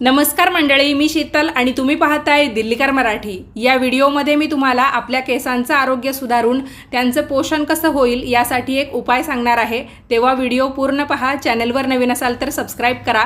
नमस्कार मंडळी मी शीतल आणि तुम्ही पाहताय दिल्लीकर मराठी. या व्हिडिओमध्ये मी तुम्हाला आपल्या केसांचं आरोग्य सुधारून त्यांचं पोषण कसं होईल यासाठी एक उपाय सांगणार आहे. तेव्हा व्हिडिओ पूर्ण पहा चॅनलवर नवीन असाल तर सबस्क्राईब करा.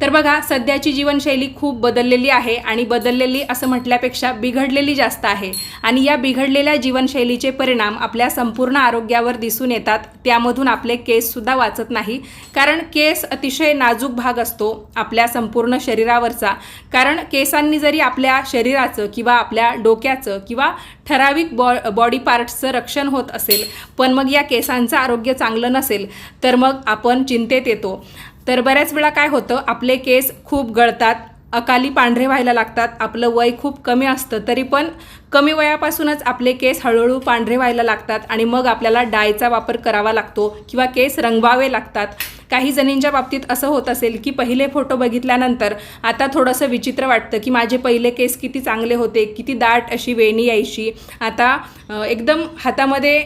तर बघा सध्याची जीवनशैली खूप बदललेली आहे आणि बदललेली असं म्हटल्यापेक्षा बिघडलेली जास्त आहे. आणि या बिघडलेल्या जीवनशैलीचे परिणाम आपल्या संपूर्ण आरोग्यावर दिसून येतात. त्यामधून आपले केससुद्धा वाचत नाही. कारण केस अतिशय नाजूक भाग असतो आपल्या संपूर्ण शरीरावरचा. कारण केसांनी जरी आपल्या शरीराचं किंवा आपल्या डोक्याचं किंवा ठराविक बॉ बॉडी पार्ट्सचं रक्षण होत असेल पण मग या केसांचं आरोग्य चांगलं नसेल तर मग आपण चिंतेत येतो. तर बऱ्याच वेळा काय होतं आपले केस खूप गळतात अकाली पांढरे व्हायला लागतात आपलं वय खूप कमी असतं तरी पण कमी वयापासूनच आपले केस हळूहळू पांढरे व्हायला लागतात आणि मग आपल्याला डायचा वापर करावा लागतो किंवा केस रंगवावे लागतात. काही जणींच्या बाबतीत असं होत असेल की पहिले फोटो बघितल्यानंतर आता थोडंसं विचित्र वाटतं की माझे पहिले केस किती चांगले होते किती दाट अशी वेणी यायची. आता एकदम हातामध्ये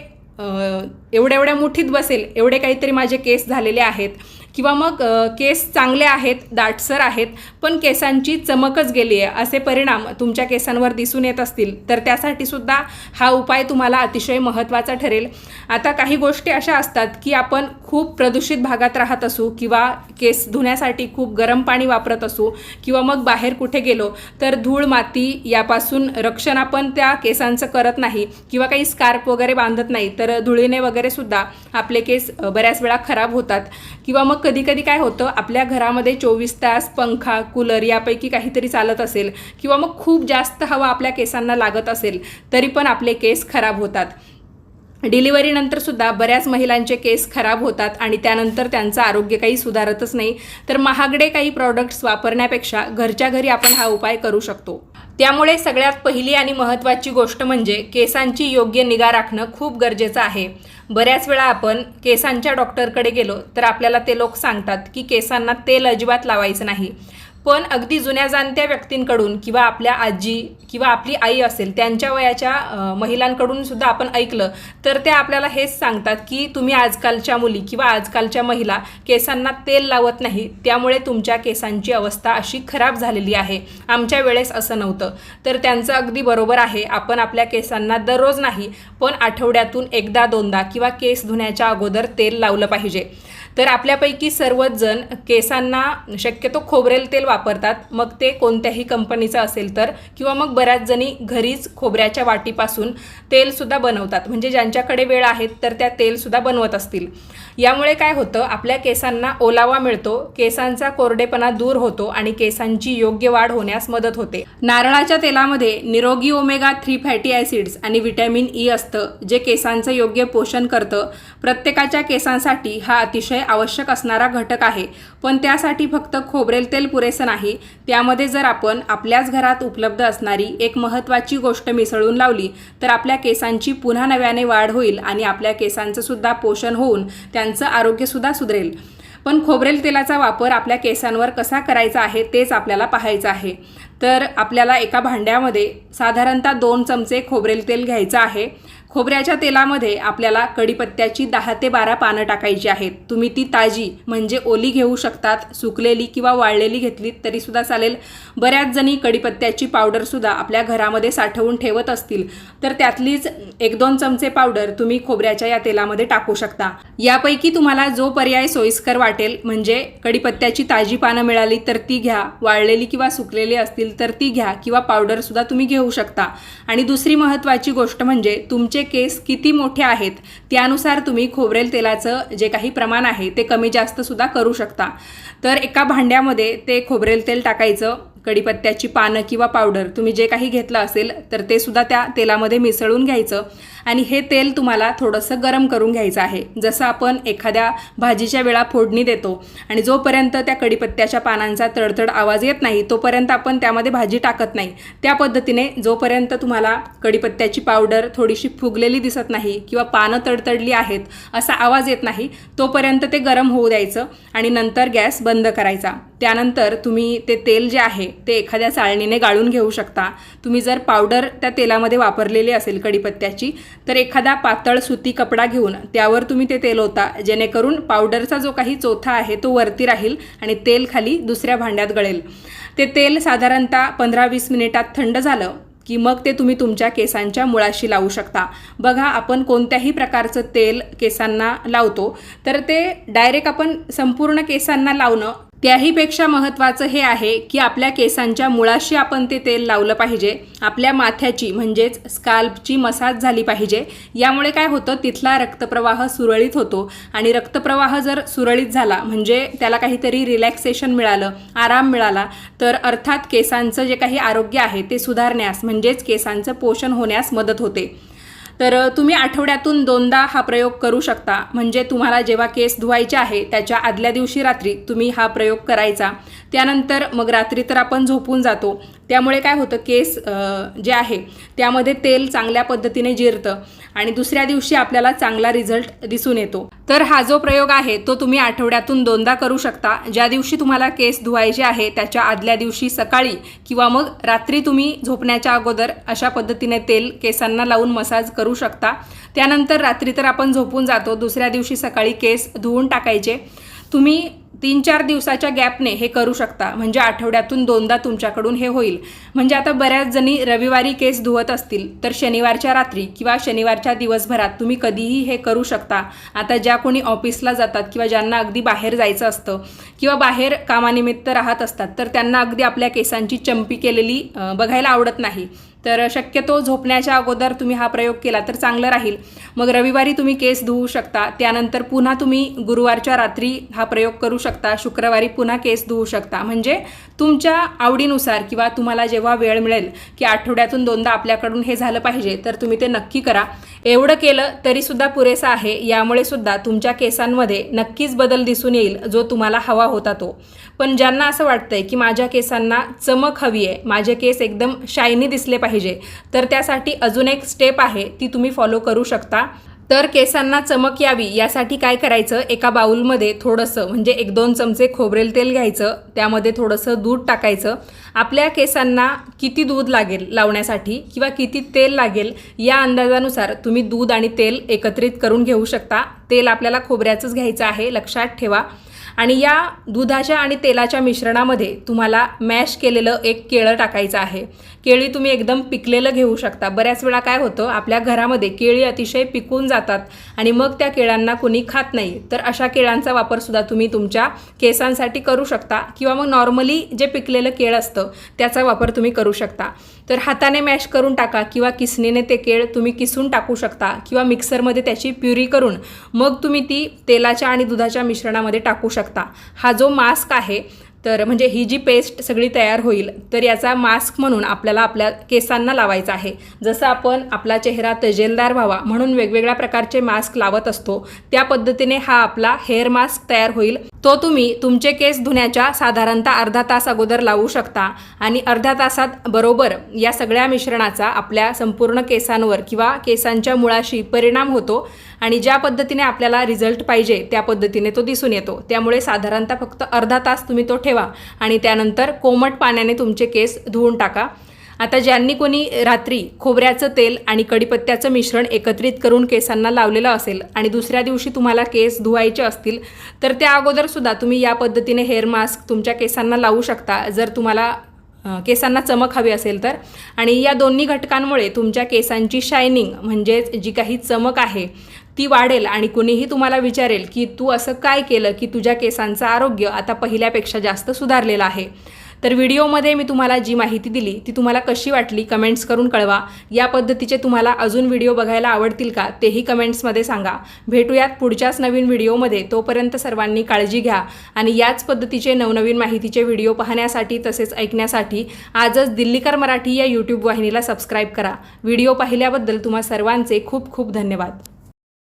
एवढ्या एवढ्या मुठीत बसेल एवढे काहीतरी माझे केस झालेले आहेत. किंवा मग केस चांगले आहेत दाटसर आहेत पण केसांची चमकच गेली आहे. असे परिणाम तुमच्या केसांवर दिसून येत असतील. तर त्यासाठी सुद्धा हा उपाय तुम्हाला अतिशय महत्त्वाचा ठरेल. आता काही गोष्टी अशा असतात की आपण खूप प्रदूषित भागात राहत असू किंवा केस धुण्यासाठी खूप गरम पाणी वापरत असू किंवा मग बाहेर कुठे गेलो तर धूळ माती यापासून रक्षण आपण त्या केसांचं करत नाही. किंवा काही स्कार्प वगैरे बांधत नाही तर धुळीने वगैरे सुद्धा आपले केस बऱ्याच वेळा खराब होतात. किंवा मग कधी कधी काय होतं आपल्या घरामध्ये चोवीस तास पंखा कूलर यापैकी काहीतरी चालत असेल किंवा मग खूप जास्त हवा आपल्या केसांना लागत असेल तरी पण आपले केस खराब होतात. डिलिव्हरीनंतर सुद्धा बऱ्याच महिलांचे केस खराब होतात आणि त्यानंतर त्यांचं आरोग्य काही सुधारतच नाही. तर महागडे काही प्रॉडक्ट्स वापरण्यापेक्षा घरच्या घरी आपण हा उपाय करू शकतो. त्यामुळे सगळ्यात पहिली आणि महत्त्वाची गोष्ट म्हणजे केसांची योग्य निगा राखणं खूप गरजेचं आहे. बऱ्याच वेळा आपण केसांच्या डॉक्टरकडे गेलो तर आपल्याला ते लोक सांगतात की केसांना तेल अजिबात लावायचं नाही. पण अगदी जुन्या जाणत्या व्यक्तींकडून किंवा आपल्या आजी किंवा आपली आई असेल त्यांच्या वयाच्या महिलांकडून सुद्धा आपण ऐकलं तर त्या आपल्याला हेच सांगतात की तुम्ही आजकालच्या मुली किंवा आजकालच्या महिला केसांना तेल लावत नाही त्यामुळे तुमच्या केसांची अवस्था अशी खराब झालेली आहे. आमच्या वेळेस असं नव्हतं. तर त्यांचं अगदी बरोबर आहे आपण आपल्या केसांना दररोज नाही पण आठवड्यातून एकदा दोनदा किंवा केस धुण्याच्या अगोदर तेल लावलं पाहिजे. तर आपल्यापैकी सर्वच जण केसांना शक्यतो खोबरेल तेल वापरतात. मग ते कोणत्याही कंपनीचं असेल तर किंवा मग बऱ्याच जणी घरीच खोबऱ्याच्या वाटीपासून तेलसुद्धा बनवतात. म्हणजे ज्यांच्याकडे वेळ आहेत तर त्या तेलसुद्धा बनवत असतील. यामुळे काय होतं आपल्या केसांना ओलावा मिळतो केसांचा कोरडेपणा दूर होतो आणि केसांची योग्य वाढ होण्यास मदत होते. नारळाच्या तेलामध्ये निरोगी ओमेगा थ्री फॅटी ॲसिड्स आणि विटॅमिन ई असतं जे केसांचं योग्य पोषण करतं. प्रत्येकाच्या केसांसाठी हा अतिशय आवश्यक असणारा घटक आहे. पण त्यासाठी फक्त खोबरेल तेल पुरेसं नाही. त्यामध्ये जर आपण आपल्याच घरात उपलब्ध असणारी एक महत्त्वाची गोष्ट मिसळून लावली तर आपल्या केसांची पुन्हा नव्याने वाढ होईल आणि आपल्या केसांचं सुद्धा पोषण होऊन त्यांचं आरोग्यसुद्धा सुधरेल. पण खोबरेल तेलाचा वापर आपल्या केसांवर कसा करायचा आहे तेच आपल्याला पाहायचं आहे. तर आपल्याला एका भांड्यामध्ये साधारणतः दोन चमचे खोबरेल तेल घ्यायचं आहे. खोबऱ्याच्या तेलामध्ये आपल्याला कडीपत्त्याची दहा ते बारा पानं टाकायची आहेत. तुम्ही ती ताजी म्हणजे ओली घेऊ शकतात सुकलेली किंवा वाळलेली घेतलीत तरीसुद्धा चालेल. बऱ्याच जणी कडीपत्त्याची पावडरसुद्धा आपल्या घरामध्ये साठवून ठेवत असतील. तर त्यातलीच एक दोन चमचे पावडर तुम्ही खोबऱ्याच्या या तेलामध्ये टाकू शकता. यापैकी तुम्हाला जो पर्याय सोयीस्कर वाटेल म्हणजे कडीपत्त्याची ताजी पानं मिळाली तर ती घ्या. वाळलेली किंवा सुकलेली असतील तर ती घ्या किंवा पावडरसुद्धा तुम्ही घेऊ शकता. आणि दुसरी महत्त्वाची गोष्ट म्हणजे तुमचे केस किती मोठे आहेत त्यानुसार तुम्ही खोबरेल तेलाचं जे काही प्रमाण आहे ते कमी जास्त सुद्धा करू शकता. तर एका भांड्यामध्ये ते खोबरेल तेल टाकायचं कडीपत्त्याची पानं किंवा पावडर तुम्ही जे काही घेतलं असेल तर ते सुद्धा त्या तेलामध्ये मिसळून घ्यायचं. आणि हे तेल तुम्हाला थोडंसं गरम करून घ्यायचं आहे. जसं आपण एखाद्या भाजीच्या वेळा फोडणी देतो आणि जोपर्यंत त्या कडीपत्त्याच्या पानांचा तडतड आवाज येत नाही तोपर्यंत आपण त्यामध्ये भाजी टाकत नाही. त्या पद्धतीने जोपर्यंत तुम्हाला कडीपत्त्याची पावडर थोडीशी फुगलेली दिसत नाही किंवा पानं तडतडली आहेत असा आवाज येत नाही तोपर्यंत ते गरम होऊ द्यायचं आणि नंतर गॅस बंद करायचा. त्यानंतर तुम्ही ते तेल जे आहे ते एखाद्या चाळणीने गाळून घेऊ शकता. तुम्ही जर पावडर त्या तेलामध्ये वापरलेली असेल कडीपत्त्याची तर एखादा पातळ सुती कपडा घेऊन त्यावर तुम्ही ते तेल होता जेणेकरून पावडरचा जो काही चोथा आहे तो वरती राहील आणि तेल खाली दुसऱ्या भांड्यात गळेल. ते तेल साधारणतः पंधरा वीस मिनिटात थंड झालं की मग ते तुम्ही तुमच्या केसांच्या मुळाशी लावू शकता. बघा आपण कोणत्याही प्रकारचं तेल केसांना लावतो तर ते डायरेक्ट आपण संपूर्ण केसांना लावणं त्याहीपेक्षा महत्त्वाचं हे आहे की आपल्या केसांच्या मुळाशी आपण ते तेल लावलं पाहिजे. आपल्या माथ्याची म्हणजेच स्काल्पची मसाज झाली पाहिजे. यामुळे काय होतं तिथला रक्तप्रवाह सुरळीत होतो आणि रक्तप्रवाह जर सुरळीत झाला म्हणजे त्याला काहीतरी रिलॅक्सेशन मिळालं आराम मिळाला तर अर्थात केसांचं जे काही आरोग्य आहे ते सुधारण्यास म्हणजेच केसांचं पोषण होण्यास मदत होते. तर तुम्ही आठवड्यातून दोनदा हा प्रयोग करू शकता. म्हणजे तुम्हाला जेव्हा केस धुवायचे आहे त्याच्या आदल्या दिवशी रात्री तुम्ही हा प्रयोग करायचा. त्यानंतर मग रात्री तर आपण झोपून जातो. त्यामुळे काय होतं केस जे आहे त्यामध्ये तेल चांगल्या पद्धतीने जिरतं आणि दुसऱ्या दिवशी आपल्याला चांगला रिझल्ट दिसून येतो. तर हा जो प्रयोग आहे तो तुम्ही आठवड्यातून दोनदा करू शकता. ज्या दिवशी तुम्हाला केस धुवायचे आहे त्याच्या आदल्या दिवशी सकाळी किंवा मग रात्री तुम्ही झोपण्याच्या अगोदर अशा पद्धतीने तेल केसांना लावून मसाज करू शकता. त्यानंतर रात्री तर आपण झोपून जातो दुसऱ्या दिवशी सकाळी केस धुवून टाकायचे. तुम्ही तीन चार दिवसाच्या गॅपने हे करू शकता. म्हणजे आठवड्यातून दोनदा तुमच्याकडून हे होईल. म्हणजे आता बऱ्याच जणी रविवारी केस धुवत असतील तर शनिवारच्या रात्री किंवा शनिवारच्या दिवसभरात तुम्ही कधीही हे करू शकता. आता ज्या कोणी ऑफिसला जातात किंवा ज्यांना अगदी बाहेर जायचं असतं किंवा बाहेर कामानिमित्त राहत असतात तर त्यांना अगदी आपल्या केसांची चंपी केलेली बघायला आवडत नाही. तर शक्यतो झोपण्याच्या अगोदर तुम्ही हा प्रयोग केला तर चांगलं राहील. मग रविवारी तुम्ही केस धुवू शकता. त्यानंतर पुन्हा तुम्ही गुरुवारच्या रात्री हा प्रयोग करू शकता. शुक्रवारी पुन्हा केस धुवू शकता. म्हणजे तुमच्या आवडीनुसार किंवा तुम्हाला जेव्हा वेळ मिळेल की आठवड्यातून दोनदा आपल्याकडून हे झालं पाहिजे तर तुम्ही ते नक्की करा. एवढं केलं तरीसुद्धा पुरेसं आहे. यामुळे सुद्धा तुमच्या केसांमध्ये नक्कीच बदल दिसून येईल जो तुम्हाला हवा होता तो. पण ज्यांना असं वाटतंय की माझ्या केसांना चमक हवी आहे माझे केस एकदम शायनी दिसले पाहिजे पाहिजे. तर त्यासाठी अजून एक स्टेप आहे ती तुम्ही फॉलो करू शकता. तर केसांना चमक यावी यासाठी काय करायचं? एका बाउलमध्ये थोडंसं म्हणजे एक दोन चमचे खोबरेल तेल घ्यायचं त्यामध्ये थोडंसं दूध टाकायचं. आपल्या केसांना किती दूध लागेल लावण्यासाठी किंवा किती तेल लागेल या अंदाजानुसार तुम्ही दूध आणि तेल एकत्रित करून घेऊ शकता. तेल आपल्याला खोबऱ्याचंच घ्यायचं आहे लक्षात ठेवा. आणि या दुधाच्या आणि तेलाच्या मिश्रणामध्ये तुम्हाला मॅश केलेलं एक केळं टाकायचं आहे. केळी तुम्ही एकदम पिकलेलं घेऊ शकता. बऱ्याच वेळा काय होतं आपल्या घरामध्ये केळी अतिशय पिकून जातात आणि मग त्या केळांना कुणी खात नाही. तर अशा केळांचा वापरसुद्धा तुम्ही तुमच्या केसांसाठी करू शकता किंवा मग नॉर्मली जे पिकलेलं केळ असतं त्याचा वापर तुम्ही करू शकता. तर हाताने मॅश करून टाका किंवा किसणीने ते केळ तुम्ही किसून टाकू शकता किंवा मिक्सरमध्ये त्याची प्युरी करून मग तुम्ही ती तेलाच्या आणि दुधाच्या मिश्रणामध्ये टाकू शकता. हा जो मास्क आहे तर म्हणजे ही जी पेस्ट सगळी तयार होईल तर याचा मास्क म्हणून आपल्याला आपल्या केसांना लावायचा आहे. जसं आपण आपला चेहरा तजेलदार व्हावा म्हणून वेगवेगळ्या प्रकारचे मास्क लावत असतो त्या पद्धतीने हा आपला हेअर मास्क तयार होईल. तो तुम्ही तुमचे केस धुण्याच्या साधारणतः अर्धा तास अगोदर लावू शकता आणि अर्ध्या तासात बरोबर या सगळ्या मिश्रणाचा आपल्या संपूर्ण केसांवर किंवा केसांच्या मुळाशी परिणाम होतो आणि ज्या पद्धतीने आपल्याला रिझल्ट पाहिजे त्या पद्धतीने तो दिसून येतो. त्यामुळे साधारणतः फक्त अर्धा तास तुम्ही तो ठेवा आणि त्यानंतर कोमट पाण्याने तुमचे केस धुवून टाका. आता ज्यांनी कोणी रात्री खोबऱ्याचं तेल आणि कडीपत्त्याचं मिश्रण एकत्रित करून केसांना लावलेलं असेल आणि दुसऱ्या दिवशी तुम्हाला केस धुवायचे असतील तर त्या अगोदरसुद्धा तुम्ही या पद्धतीने हेअर मास्क तुमच्या केसांना लावू शकता. जर तुम्हाला केसांना चमक हवी असेल तर. आणि या दोन्ही घटकांमुळे तुमच्या केसांची शायनिंग म्हणजेच जी काही चमक आहे ती वाढेल आणि कुणीही तुम्हाला विचारेल की तू असं काय केलं की तुझ्या केसांचं आरोग्य आता पहिल्यापेक्षा जास्त सुधारलेलं आहे. तर व्हिडिओमध्ये मी तुम्हाला जी माहिती दिली ती तुम्हाला कशी वाटली कमेंट्स करून कळवा. या पद्धतीचे तुम्हाला अजून व्हिडिओ बघायला आवडतील का तेही कमेंट्समध्ये सांगा. भेटूयात पुढच्याच नवीन व्हिडिओमध्ये. तोपर्यंत सर्वांनी काळजी घ्या आणि याच पद्धतीचे नवनवीन माहितीचे व्हिडिओ पाहण्यासाठी तसेच ऐकण्यासाठी आजच दिल्लीकर मराठी या यूट्यूब वाहिनीला सबस्क्राईब करा. व्हिडिओ पाहिल्याबद्दल तुम्हा सर्वांचे खूप खूप धन्यवाद.